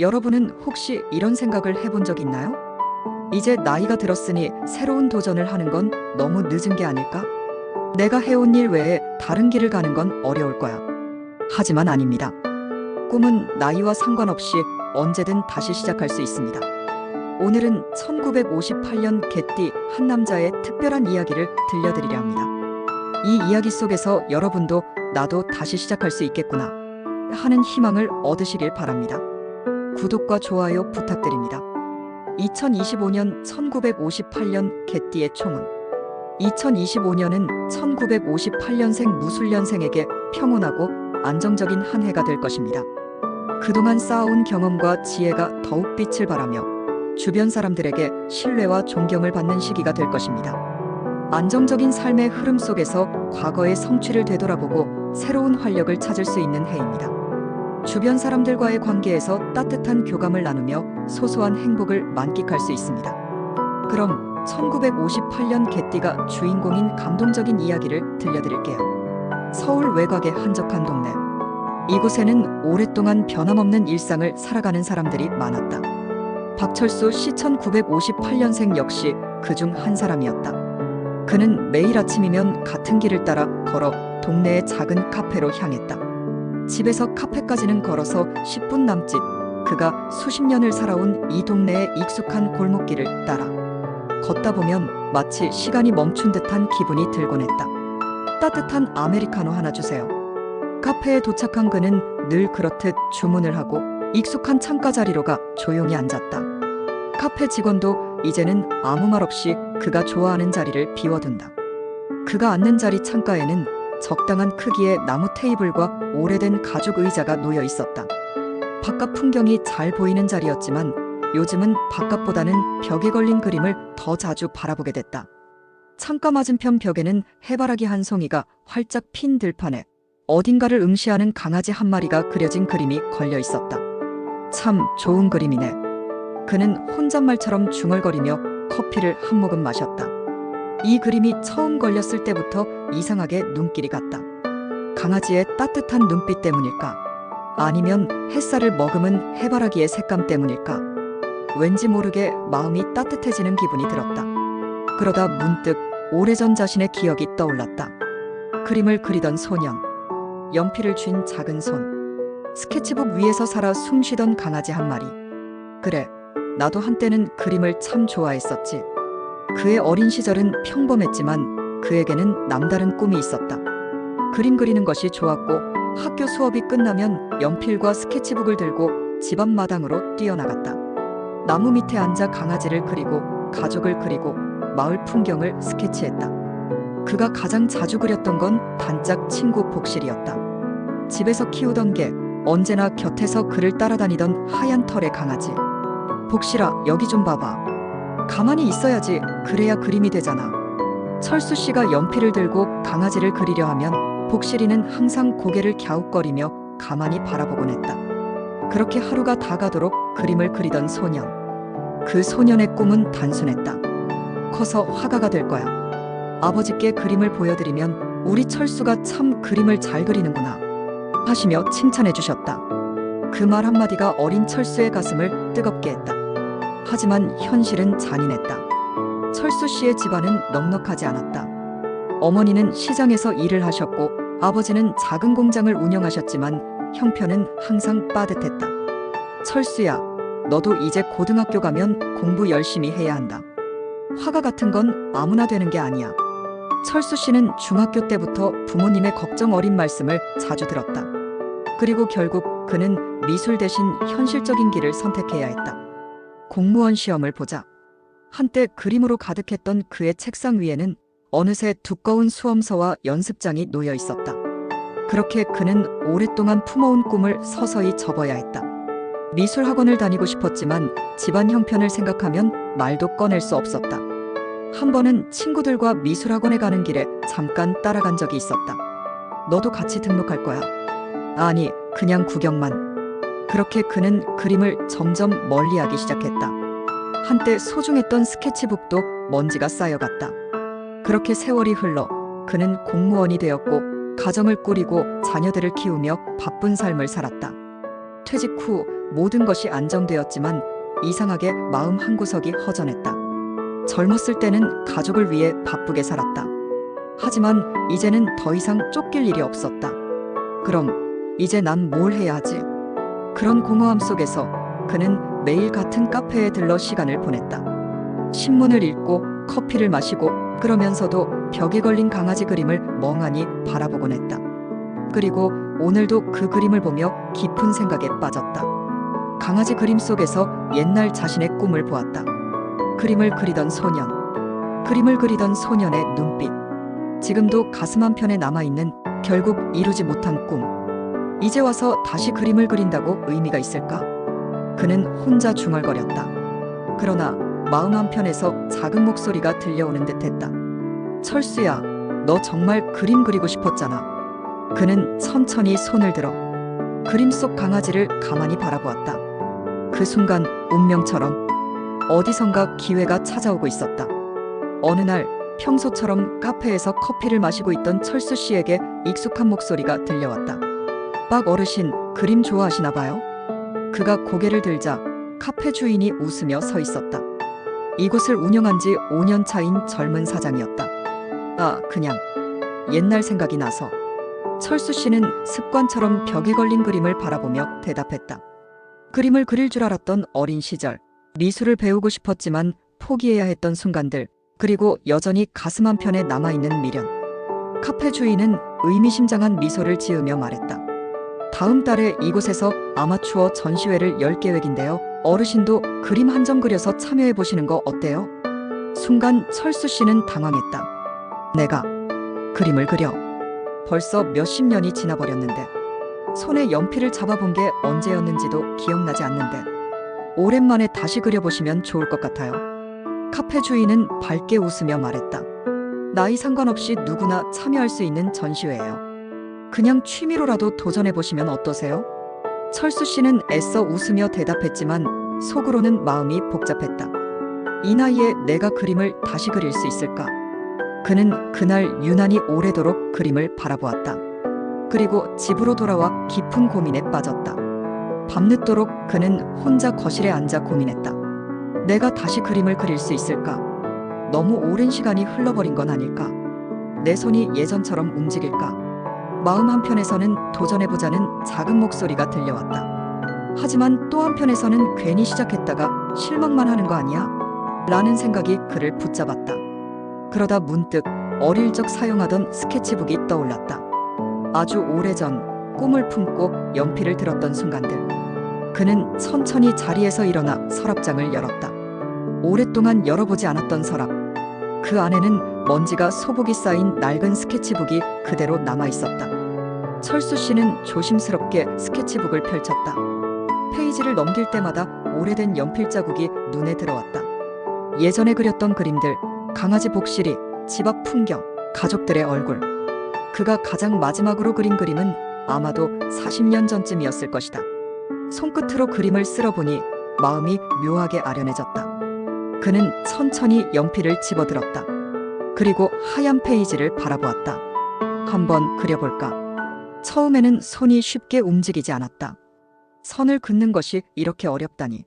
여러분은 혹시 이런 생각을 해본 적 있나요? 이제 나이가 들었으니 새로운 도전을 하는 건 너무 늦은 게 아닐까? 내가 해온 일 외에 다른 길을 가는 건 어려울 거야. 하지만 아닙니다. 꿈은 나이와 상관없이 언제든 다시 시작할 수 있습니다. 오늘은 1958년 개띠 한 남자의 특별한 이야기를 들려드리려 합니다. 이 이야기 속에서 여러분도 나도 다시 시작할 수 있겠구나 하는 희망을 얻으시길 바랍니다. 구독과 좋아요 부탁드립니다. 2025년 1958년 개띠의 총은 2025년은 1958년생 무술년생에게 평온하고 안정적인 한 해가 될 것입니다. 그동안 쌓아온 경험과 지혜가 더욱 빛을 발하며 주변 사람들에게 신뢰와 존경을 받는 시기가 될 것입니다. 안정적인 삶의 흐름 속에서 과거의 성취를 되돌아보고 새로운 활력을 찾을 수 있는 해입니다. 주변 사람들과의 관계에서 따뜻한 교감을 나누며 소소한 행복을 만끽할 수 있습니다. 그럼 1958년 개띠가 주인공인 감동적인 이야기를 들려드릴게요. 서울 외곽의 한적한 동네. 이곳에는 오랫동안 변함없는 일상을 살아가는 사람들이 많았다. 박철수 씨 1958년생 역시 그중 한 사람이었다. 그는 매일 아침이면 같은 길을 따라 걸어 동네의 작은 카페로 향했다. 집에서 카페까지는 걸어서 10분 남짓. 그가 수십 년을 살아온 이 동네의 익숙한 골목길을 따라 걷다 보면 마치 시간이 멈춘 듯한 기분이 들곤 했다. 따뜻한 아메리카노 하나 주세요. 카페에 도착한 그는 늘 그렇듯 주문을 하고 익숙한 창가 자리로 가 조용히 앉았다. 카페 직원도 이제는 아무 말 없이 그가 좋아하는 자리를 비워둔다. 그가 앉는 자리 창가에는 적당한 크기의 나무 테이블과 오래된 가죽 의자가 놓여 있었다. 바깥 풍경이 잘 보이는 자리였지만 요즘은 바깥보다는 벽에 걸린 그림을 더 자주 바라보게 됐다. 창가 맞은편 벽에는 해바라기 한 송이가 활짝 핀 들판에 어딘가를 응시하는 강아지 한 마리가 그려진 그림이 걸려 있었다. 참 좋은 그림이네. 그는 혼잣말처럼 중얼거리며 커피를 한 모금 마셨다. 이 그림이 처음 걸렸을 때부터 이상하게 눈길이 갔다. 강아지의 따뜻한 눈빛 때문일까? 아니면 햇살을 머금은 해바라기의 색감 때문일까? 왠지 모르게 마음이 따뜻해지는 기분이 들었다. 그러다 문득 오래전 자신의 기억이 떠올랐다. 그림을 그리던 소년, 연필을 쥔 작은 손, 스케치북 위에서 살아 숨쉬던 강아지 한 마리. 그래, 나도 한때는 그림을 참 좋아했었지. 그의 어린 시절은 평범했지만 그에게는 남다른 꿈이 있었다. 그림 그리는 것이 좋았고 학교 수업이 끝나면 연필과 스케치북을 들고 집 앞 마당으로 뛰어나갔다. 나무 밑에 앉아 강아지를 그리고 가족을 그리고 마을 풍경을 스케치했다. 그가 가장 자주 그렸던 건 단짝 친구 복실이었다. 집에서 키우던 개, 언제나 곁에서 그를 따라다니던 하얀 털의 강아지. 복실아, 여기 좀 봐봐. 가만히 있어야지. 그래야 그림이 되잖아. 철수 씨가 연필을 들고 강아지를 그리려 하면 복실이는 항상 고개를 갸웃거리며 가만히 바라보곤 했다. 그렇게 하루가 다 가도록 그림을 그리던 소년. 그 소년의 꿈은 단순했다. 커서 화가가 될 거야. 아버지께 그림을 보여드리면 우리 철수가 참 그림을 잘 그리는구나. 하시며 칭찬해 주셨다. 그 말 한마디가 어린 철수의 가슴을 뜨겁게 했다. 하지만 현실은 잔인했다. 철수 씨의 집안은 넉넉하지 않았다. 어머니는 시장에서 일을 하셨고 아버지는 작은 공장을 운영하셨지만 형편은 항상 빠듯했다. 철수야, 너도 이제 고등학교 가면 공부 열심히 해야 한다. 화가 같은 건 아무나 되는 게 아니야. 철수 씨는 중학교 때부터 부모님의 걱정 어린 말씀을 자주 들었다. 그리고 결국 그는 미술 대신 현실적인 길을 선택해야 했다. 공무원 시험을 보자. 한때 그림으로 가득했던 그의 책상 위에는 어느새 두꺼운 수험서와 연습장이 놓여 있었다. 그렇게 그는 오랫동안 품어온 꿈을 서서히 접어야 했다. 미술 학원을 다니고 싶었지만 집안 형편을 생각하면 말도 꺼낼 수 없었다. 한 번은 친구들과 미술 학원에 가는 길에 잠깐 따라간 적이 있었다. 너도 같이 등록할 거야. 아니, 그냥 구경만. 그렇게 그는 그림을 점점 멀리하기 시작했다. 한때 소중했던 스케치북도 먼지가 쌓여갔다. 그렇게 세월이 흘러 그는 공무원이 되었고 가정을 꾸리고 자녀들을 키우며 바쁜 삶을 살았다. 퇴직 후 모든 것이 안정되었지만 이상하게 마음 한구석이 허전했다. 젊었을 때는 가족을 위해 바쁘게 살았다. 하지만 이제는 더 이상 쫓길 일이 없었다. 그럼 이제 난 뭘 해야 하지? 그런 공허함 속에서 그는 매일 같은 카페에 들러 시간을 보냈다. 신문을 읽고 커피를 마시고 그러면서도 벽에 걸린 강아지 그림을 멍하니 바라보곤 했다. 그리고 오늘도 그 그림을 보며 깊은 생각에 빠졌다. 강아지 그림 속에서 옛날 자신의 꿈을 보았다. 그림을 그리던 소년. 그림을 그리던 소년의 눈빛. 지금도 가슴 한편에 남아있는 결국 이루지 못한 꿈. 이제 와서 다시 그림을 그린다고 의미가 있을까? 그는 혼자 중얼거렸다. 그러나 마음 한편에서 작은 목소리가 들려오는 듯 했다. 철수야, 너 정말 그림 그리고 싶었잖아. 그는 천천히 손을 들어 그림 속 강아지를 가만히 바라보았다. 그 순간 운명처럼 어디선가 기회가 찾아오고 있었다. 어느 날 평소처럼 카페에서 커피를 마시고 있던 철수 씨에게 익숙한 목소리가 들려왔다. 빡 어르신 그림 좋아하시나 봐요? 그가 고개를 들자 카페 주인이 웃으며 서 있었다. 이곳을 운영한 지 5년 차인 젊은 사장이었다. 아, 그냥 옛날 생각이 나서 철수 씨는 습관처럼 벽에 걸린 그림을 바라보며 대답했다. 그림을 그릴 줄 알았던 어린 시절, 미술을 배우고 싶었지만 포기해야 했던 순간들, 그리고 여전히 가슴 한편에 남아있는 미련. 카페 주인은 의미심장한 미소를 지으며 말했다. 다음 달에 이곳에서 아마추어 전시회를 열 계획인데요. 어르신도 그림 한 점 그려서 참여해 보시는 거 어때요? 순간 철수 씨는 당황했다. 내가 그림을 그려. 벌써 몇십 년이 지나버렸는데 손에 연필을 잡아본 게 언제였는지도 기억나지 않는데 오랜만에 다시 그려보시면 좋을 것 같아요. 카페 주인은 밝게 웃으며 말했다. 나이 상관없이 누구나 참여할 수 있는 전시회예요. 그냥 취미로라도 도전해 보시면 어떠세요? 철수 씨는 애써 웃으며 대답했지만 속으로는 마음이 복잡했다. 이 나이에 내가 그림을 다시 그릴 수 있을까? 그는 그날 유난히 오래도록 그림을 바라보았다. 그리고 집으로 돌아와 깊은 고민에 빠졌다. 밤늦도록 그는 혼자 거실에 앉아 고민했다. 내가 다시 그림을 그릴 수 있을까? 너무 오랜 시간이 흘러버린 건 아닐까? 내 손이 예전처럼 움직일까? 마음 한편에서는 도전해보자는 작은 목소리가 들려왔다. 하지만 또 한편에서는 괜히 시작했다가 실망만 하는 거 아니야? 라는 생각이 그를 붙잡았다. 그러다 문득 어릴 적 사용하던 스케치북이 떠올랐다. 아주 오래전 꿈을 품고 연필을 들었던 순간들. 그는 천천히 자리에서 일어나 서랍장을 열었다. 오랫동안 열어보지 않았던 서랍. 그 안에는 먼지가 소복이 쌓인 낡은 스케치북이 그대로 남아 있었다. 철수 씨는 조심스럽게 스케치북을 펼쳤다. 페이지를 넘길 때마다 오래된 연필 자국이 눈에 들어왔다. 예전에 그렸던 그림들, 강아지 복실이, 집 앞 풍경, 가족들의 얼굴. 그가 가장 마지막으로 그린 그림은 아마도 40년 전쯤이었을 것이다. 손끝으로 그림을 쓸어보니 마음이 묘하게 아련해졌다. 그는 천천히 연필을 집어들었다. 그리고 하얀 페이지를 바라보았다. 한번 그려볼까? 처음에는 손이 쉽게 움직이지 않았다. 선을 긋는 것이 이렇게 어렵다니.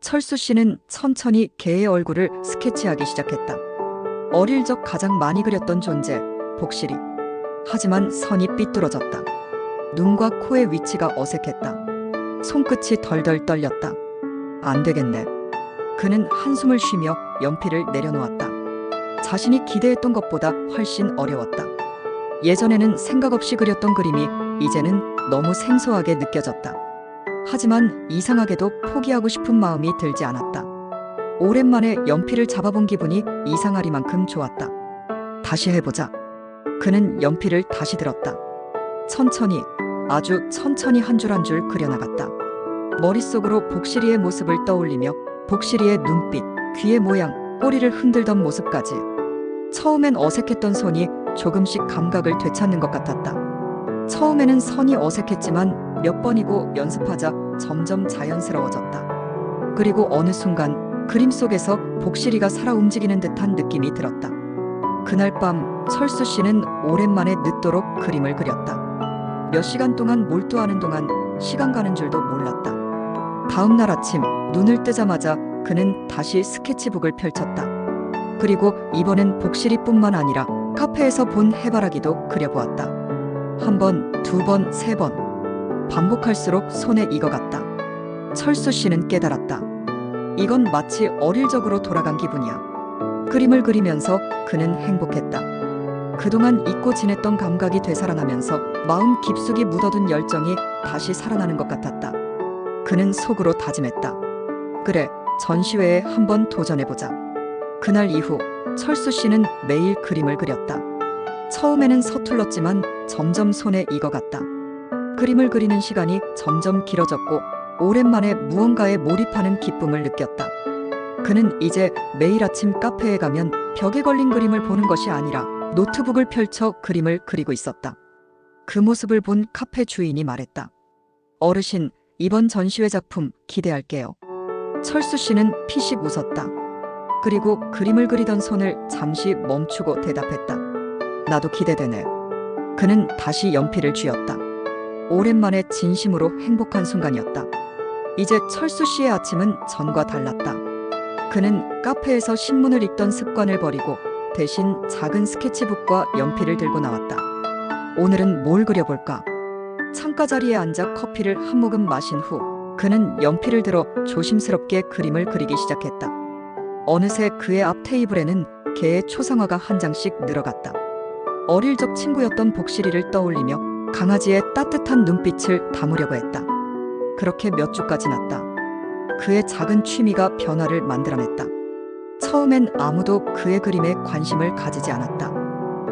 철수 씨는 천천히 개의 얼굴을 스케치하기 시작했다. 어릴 적 가장 많이 그렸던 존재, 복실이. 하지만 선이 삐뚤어졌다. 눈과 코의 위치가 어색했다. 손끝이 덜덜 떨렸다. 안 되겠네. 그는 한숨을 쉬며 연필을 내려놓았다. 자신이 기대했던 것보다 훨씬 어려웠다. 예전에는 생각 없이 그렸던 그림이 이제는 너무 생소하게 느껴졌다. 하지만 이상하게도 포기하고 싶은 마음이 들지 않았다. 오랜만에 연필을 잡아본 기분이 이상하리만큼 좋았다. 다시 해보자. 그는 연필을 다시 들었다. 천천히, 아주 천천히 한 줄 한 줄 그려나갔다. 머릿속으로 복실이의 모습을 떠올리며 복실이의 눈빛, 귀의 모양, 꼬리를 흔들던 모습까지. 처음엔 어색했던 손이 조금씩 감각을 되찾는 것 같았다. 처음에는 선이 어색했지만 몇 번이고 연습하자 점점 자연스러워졌다. 그리고 어느 순간 그림 속에서 복실이가 살아 움직이는 듯한 느낌이 들었다. 그날 밤 철수 씨는 오랜만에 늦도록 그림을 그렸다. 몇 시간 동안 몰두하는 동안 시간 가는 줄도 몰랐다. 다음 날 아침 눈을 뜨자마자 그는 다시 스케치북을 펼쳤다. 그리고 이번엔 복실이뿐만 아니라 카페에서 본 해바라기도 그려보았다. 한 번, 두 번, 세 번. 반복할수록 손에 익어갔다. 철수 씨는 깨달았다. 이건 마치 어릴 적으로 돌아간 기분이야. 그림을 그리면서 그는 행복했다. 그동안 잊고 지냈던 감각이 되살아나면서 마음 깊숙이 묻어둔 열정이 다시 살아나는 것 같았다. 그는 속으로 다짐했다. 그래, 전시회에 한번 도전해보자. 그날 이후 철수 씨는 매일 그림을 그렸다. 처음에는 서툴렀지만 점점 손에 익어갔다. 그림을 그리는 시간이 점점 길어졌고 오랜만에 무언가에 몰입하는 기쁨을 느꼈다. 그는 이제 매일 아침 카페에 가면 벽에 걸린 그림을 보는 것이 아니라 노트북을 펼쳐 그림을 그리고 있었다. 그 모습을 본 카페 주인이 말했다. 어르신, 이번 전시회 작품 기대할게요. 철수 씨는 피식 웃었다. 그리고 그림을 그리던 손을 잠시 멈추고 대답했다. 나도 기대되네. 그는 다시 연필을 쥐었다. 오랜만에 진심으로 행복한 순간이었다. 이제 철수 씨의 아침은 전과 달랐다. 그는 카페에서 신문을 읽던 습관을 버리고 대신 작은 스케치북과 연필을 들고 나왔다. 오늘은 뭘 그려볼까? 창가 자리에 앉아 커피를 한 모금 마신 후 그는 연필을 들어 조심스럽게 그림을 그리기 시작했다. 어느새 그의 앞 테이블에는 개의 초상화가 한 장씩 늘어갔다. 어릴 적 친구였던 복실이를 떠올리며 강아지의 따뜻한 눈빛을 담으려고 했다. 그렇게 몇 주가 지났다. 그의 작은 취미가 변화를 만들어냈다. 처음엔 아무도 그의 그림에 관심을 가지지 않았다.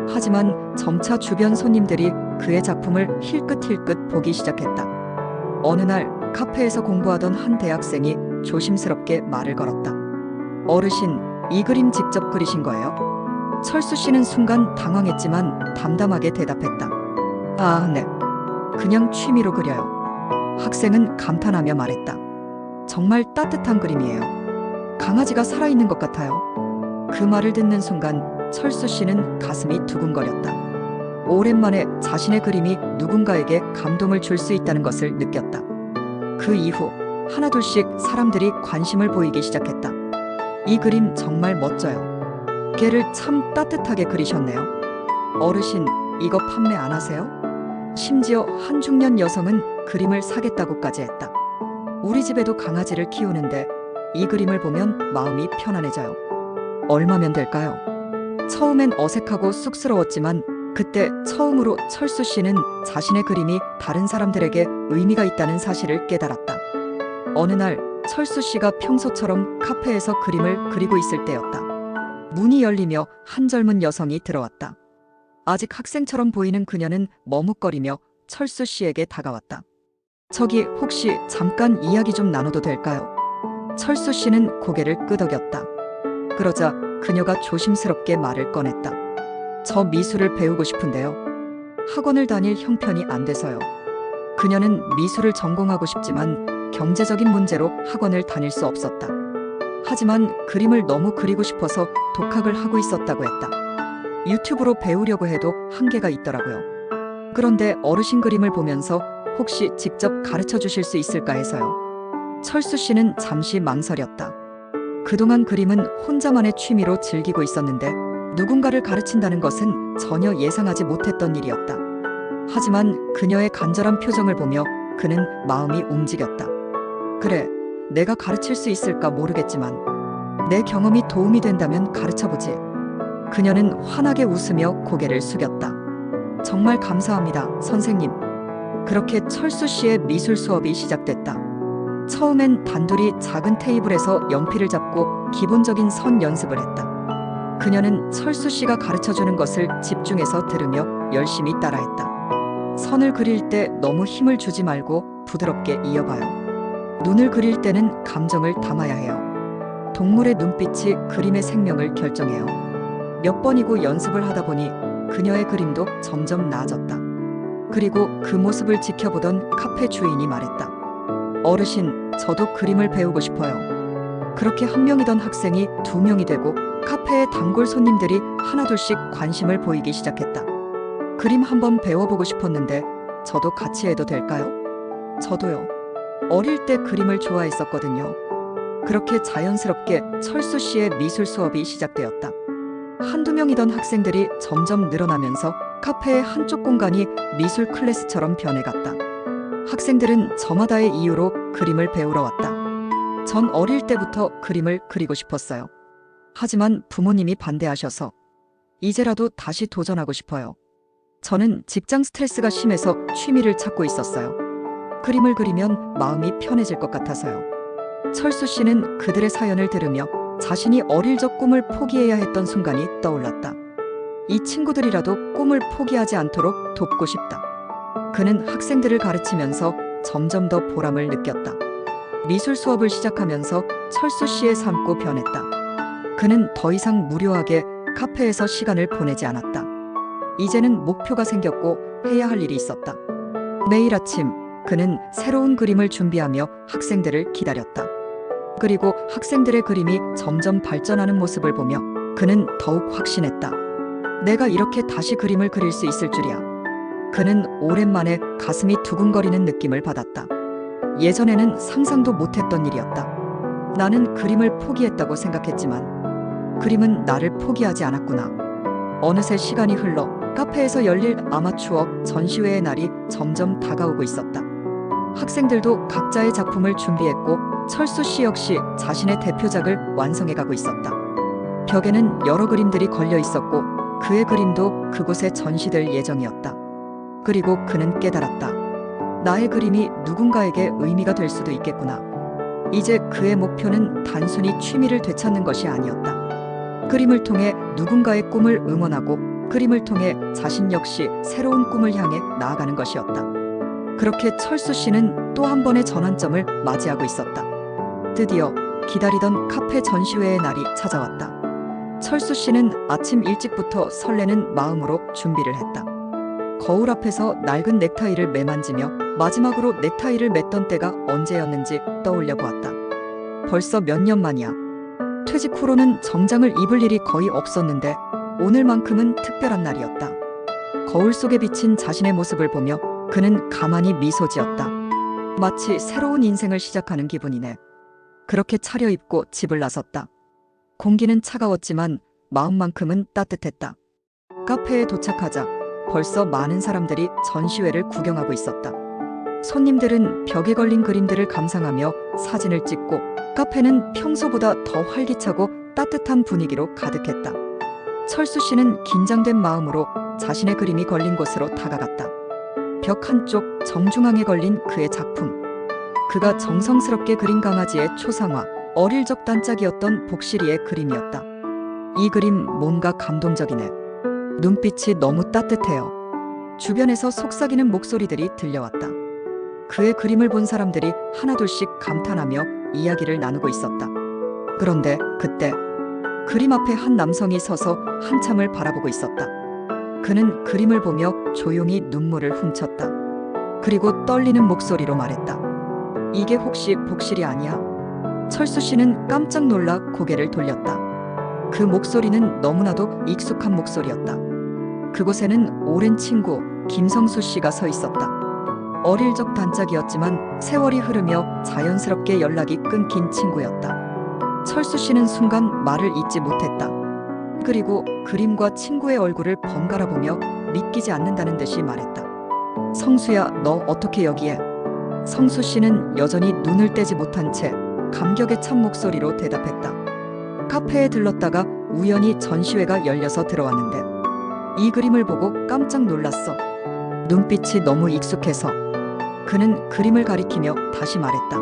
하지만 점차 주변 손님들이 그의 작품을 힐끗힐끗 보기 시작했다. 어느 날 카페에서 공부하던 한 대학생이 조심스럽게 말을 걸었다. 어르신, 이 그림 직접 그리신 거예요? 철수 씨는 순간 당황했지만 담담하게 대답했다. 아, 네. 그냥 취미로 그려요. 학생은 감탄하며 말했다. 정말 따뜻한 그림이에요. 강아지가 살아있는 것 같아요. 그 말을 듣는 순간 철수 씨는 가슴이 두근거렸다. 오랜만에 자신의 그림이 누군가에게 감동을 줄 수 있다는 것을 느꼈다. 그 이후 하나둘씩 사람들이 관심을 보이기 시작했다. 이 그림 정말 멋져요. 개를 참 따뜻하게 그리셨네요. 어르신, 이거 판매 안 하세요? 심지어 한 중년 여성은 그림을 사겠다고까지 했다. 우리 집에도 강아지를 키우는데 이 그림을 보면 마음이 편안해져요. 얼마면 될까요? 처음엔 어색하고 쑥스러웠지만 그때 처음으로 철수 씨는 자신의 그림이 다른 사람들에게 의미가 있다는 사실을 깨달았다. 어느 날 철수 씨가 평소처럼 카페에서 그림을 그리고 있을 때였다. 문이 열리며 한 젊은 여성이 들어왔다. 아직 학생처럼 보이는 그녀는 머뭇거리며 철수 씨에게 다가왔다. 저기 혹시 잠깐 이야기 좀 나눠도 될까요? 철수 씨는 고개를 끄덕였다. 그러자 그녀가 조심스럽게 말을 꺼냈다. 저 미술을 배우고 싶은데요. 학원을 다닐 형편이 안 돼서요. 그녀는 미술을 전공하고 싶지만 경제적인 문제로 학원을 다닐 수 없었다. 하지만 그림을 너무 그리고 싶어서 독학을 하고 있었다고 했다. 유튜브로 배우려고 해도 한계가 있더라고요. 그런데 어르신 그림을 보면서 혹시 직접 가르쳐 주실 수 있을까 해서요. 철수 씨는 잠시 망설였다. 그동안 그림은 혼자만의 취미로 즐기고 있었는데 누군가를 가르친다는 것은 전혀 예상하지 못했던 일이었다. 하지만 그녀의 간절한 표정을 보며 그는 마음이 움직였다. 그래, 내가 가르칠 수 있을까 모르겠지만 내 경험이 도움이 된다면 가르쳐 보지. 그녀는 환하게 웃으며 고개를 숙였다. 정말 감사합니다, 선생님. 그렇게 철수 씨의 미술 수업이 시작됐다. 처음엔 단둘이 작은 테이블에서 연필을 잡고 기본적인 선 연습을 했다. 그녀는 철수 씨가 가르쳐 주는 것을 집중해서 들으며 열심히 따라했다. 선을 그릴 때 너무 힘을 주지 말고 부드럽게 이어봐요. 눈을 그릴 때는 감정을 담아야 해요. 동물의 눈빛이 그림의 생명을 결정해요. 몇 번이고 연습을 하다 보니 그녀의 그림도 점점 나아졌다. 그리고 그 모습을 지켜보던 카페 주인이 말했다. 어르신, 저도 그림을 배우고 싶어요. 그렇게 한 명이던 학생이 두 명이 되고 카페의 단골 손님들이 하나둘씩 관심을 보이기 시작했다. 그림 한번 배워보고 싶었는데 저도 같이 해도 될까요? 저도요. 어릴 때 그림을 좋아했었거든요. 그렇게 자연스럽게 철수 씨의 미술 수업이 시작되었다. 한두 명이던 학생들이 점점 늘어나면서 카페의 한쪽 공간이 미술 클래스처럼 변해갔다. 학생들은 저마다의 이유로 그림을 배우러 왔다. 전 어릴 때부터 그림을 그리고 싶었어요. 하지만 부모님이 반대하셔서 이제라도 다시 도전하고 싶어요. 저는 직장 스트레스가 심해서 취미를 찾고 있었어요. 그림을 그리면 마음이 편해질 것 같아서요. 철수 씨는 그들의 사연을 들으며 자신이 어릴 적 꿈을 포기해야 했던 순간이 떠올랐다. 이 친구들이라도 꿈을 포기하지 않도록 돕고 싶다. 그는 학생들을 가르치면서 점점 더 보람을 느꼈다. 미술 수업을 시작하면서 철수 씨의 삶고 변했다. 그는 더 이상 무료하게 카페에서 시간을 보내지 않았다. 이제는 목표가 생겼고 해야 할 일이 있었다. 매일 아침 그는 새로운 그림을 준비하며 학생들을 기다렸다. 그리고 학생들의 그림이 점점 발전하는 모습을 보며 그는 더욱 확신했다. 내가 이렇게 다시 그림을 그릴 수 있을 줄이야. 그는 오랜만에 가슴이 두근거리는 느낌을 받았다. 예전에는 상상도 못했던 일이었다. 나는 그림을 포기했다고 생각했지만 그림은 나를 포기하지 않았구나. 어느새 시간이 흘러 카페에서 열릴 아마추어 전시회의 날이 점점 다가오고 있었다. 학생들도 각자의 작품을 준비했고 철수 씨 역시 자신의 대표작을 완성해 가고 있었다. 벽에는 여러 그림들이 걸려 있었고 그의 그림도 그곳에 전시될 예정이었다. 그리고 그는 깨달았다. 나의 그림이 누군가에게 의미가 될 수도 있겠구나. 이제 그의 목표는 단순히 취미를 되찾는 것이 아니었다. 그림을 통해 누군가의 꿈을 응원하고 그림을 통해 자신 역시 새로운 꿈을 향해 나아가는 것이었다. 그렇게 철수 씨는 또 한 번의 전환점을 맞이하고 있었다. 드디어 기다리던 카페 전시회의 날이 찾아왔다. 철수 씨는 아침 일찍부터 설레는 마음으로 준비를 했다. 거울 앞에서 낡은 넥타이를 매만지며 마지막으로 넥타이를 맸던 때가 언제였는지 떠올려 보았다. 벌써 몇 년 만이야. 퇴직 후로는 정장을 입을 일이 거의 없었는데 오늘만큼은 특별한 날이었다. 거울 속에 비친 자신의 모습을 보며 그는 가만히 미소 지었다. 마치 새로운 인생을 시작하는 기분이네. 그렇게 차려입고 집을 나섰다. 공기는 차가웠지만 마음만큼은 따뜻했다. 카페에 도착하자 벌써 많은 사람들이 전시회를 구경하고 있었다. 손님들은 벽에 걸린 그림들을 감상하며 사진을 찍고 카페는 평소보다 더 활기차고 따뜻한 분위기로 가득했다. 철수 씨는 긴장된 마음으로 자신의 그림이 걸린 곳으로 다가갔다. 벽 한쪽 정중앙에 걸린 그의 작품. 그가 정성스럽게 그린 강아지의 초상화, 어릴 적 단짝이었던 복실이의 그림이었다. 이 그림 뭔가 감동적이네. 눈빛이 너무 따뜻해요. 주변에서 속삭이는 목소리들이 들려왔다. 그의 그림을 본 사람들이 하나둘씩 감탄하며 이야기를 나누고 있었다. 그런데 그때 그림 앞에 한 남성이 서서 한참을 바라보고 있었다. 그는 그림을 보며 조용히 눈물을 훔쳤다. 그리고 떨리는 목소리로 말했다. 이게 혹시 복실이 아니야? 철수 씨는 깜짝 놀라 고개를 돌렸다. 그 목소리는 너무나도 익숙한 목소리였다. 그곳에는 오랜 친구 김성수 씨가 서 있었다. 어릴 적 단짝이었지만 세월이 흐르며 자연스럽게 연락이 끊긴 친구였다. 철수 씨는 순간 말을 잇지 못했다. 그리고 그림과 친구의 얼굴을 번갈아 보며 믿기지 않는다는 듯이 말했다. 성수야, 너 어떻게 여기에? 성수 씨는 여전히 눈을 떼지 못한 채 감격에 찬 목소리로 대답했다. 카페에 들렀다가 우연히 전시회가 열려서 들어왔는데 이 그림을 보고 깜짝 놀랐어. 눈빛이 너무 익숙해서 그는 그림을 가리키며 다시 말했다.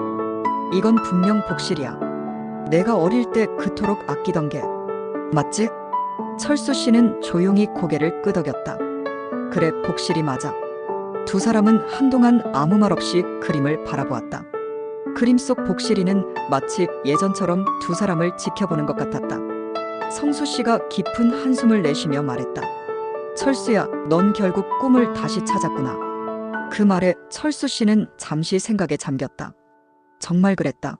이건 분명 복실이야. 내가 어릴 때 그토록 아끼던 게 맞지? 철수 씨는 조용히 고개를 끄덕였다. 그래, 복실이 맞아. 두 사람은 한동안 아무 말 없이 그림을 바라보았다. 그림 속 복실이는 마치 예전처럼 두 사람을 지켜보는 것 같았다. 성수 씨가 깊은 한숨을 내쉬며 말했다. 철수야, 넌 결국 꿈을 다시 찾았구나. 그 말에 철수 씨는 잠시 생각에 잠겼다. 정말 그랬다.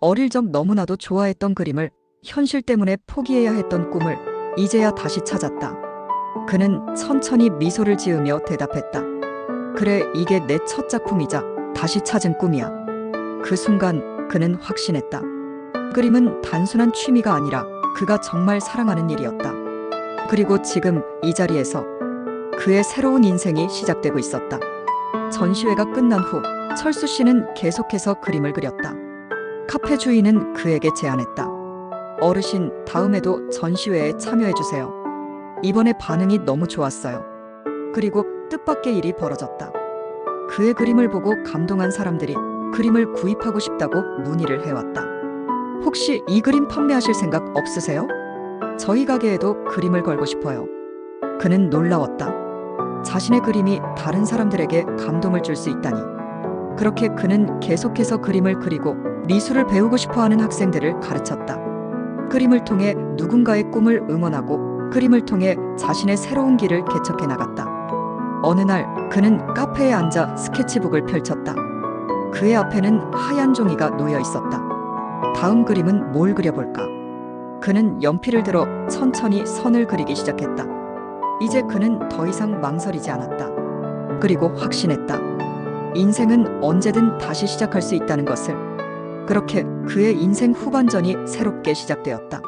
어릴 적 너무나도 좋아했던 그림을 현실 때문에 포기해야 했던 꿈을 이제야 다시 찾았다. 그는 천천히 미소를 지으며 대답했다. 그래, 이게 내 첫 작품이자 다시 찾은 꿈이야. 그 순간 그는 확신했다. 그림은 단순한 취미가 아니라 그가 정말 사랑하는 일이었다. 그리고 지금 이 자리에서 그의 새로운 인생이 시작되고 있었다. 전시회가 끝난 후 철수 씨는 계속해서 그림을 그렸다. 카페 주인은 그에게 제안했다. 어르신, 다음에도 전시회에 참여해주세요. 이번에 반응이 너무 좋았어요. 그리고 뜻밖의 일이 벌어졌다. 그의 그림을 보고 감동한 사람들이 그림을 구입하고 싶다고 문의를 해왔다. 혹시 이 그림 판매하실 생각 없으세요? 저희 가게에도 그림을 걸고 싶어요. 그는 놀라웠다. 자신의 그림이 다른 사람들에게 감동을 줄 수 있다니. 그렇게 그는 계속해서 그림을 그리고 미술을 배우고 싶어 하는 학생들을 가르쳤다. 그림을 통해 누군가의 꿈을 응원하고 그림을 통해 자신의 새로운 길을 개척해 나갔다. 어느 날 그는 카페에 앉아 스케치북을 펼쳤다. 그의 앞에는 하얀 종이가 놓여 있었다. 다음 그림은 뭘 그려볼까? 그는 연필을 들어 천천히 선을 그리기 시작했다. 이제 그는 더 이상 망설이지 않았다. 그리고 확신했다. 인생은 언제든 다시 시작할 수 있다는 것을. 그렇게 그의 인생 후반전이 새롭게 시작되었다.